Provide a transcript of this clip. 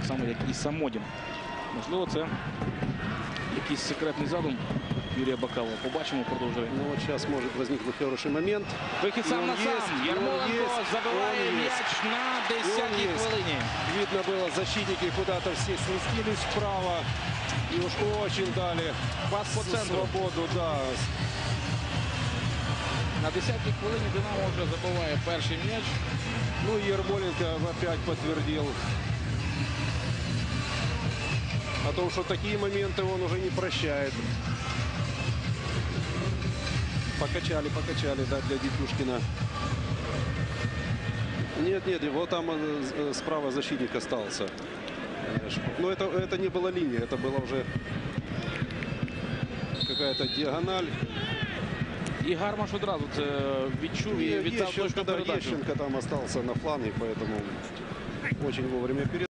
так само, як і Самодін. Можливо, це якийсь секретний задум Юрія Бакалова. Побачимо, продовжує. Ну вот сейчас может возникнуть хороший момент. Вихід сам І на он сам. есть, і он Ярмоленко есть, забиває он м'яч есть. на І он 10-й есть. хвилині. Видно было, защитники куда-то все сместились вправо. И уж очень дали Пас по с- центру. свободу, да. На 10-й хвилині Динамо вже забиває перший м'яч. Ну и Ермоленко опять подтвердил о том, что такие моменты он уже не прощает. Покачали, покачали, да, для Дитюшкина. Нет, нет, вот там э, э, справа защитник остался. Э, Шп- Но это, это не была линия, это была уже какая-то диагональ. І Гармаш одразу це відчув і И віддав Ещенко, точну да, передачу. Ещенко там остался на фланге, поэтому очень вовремя перед.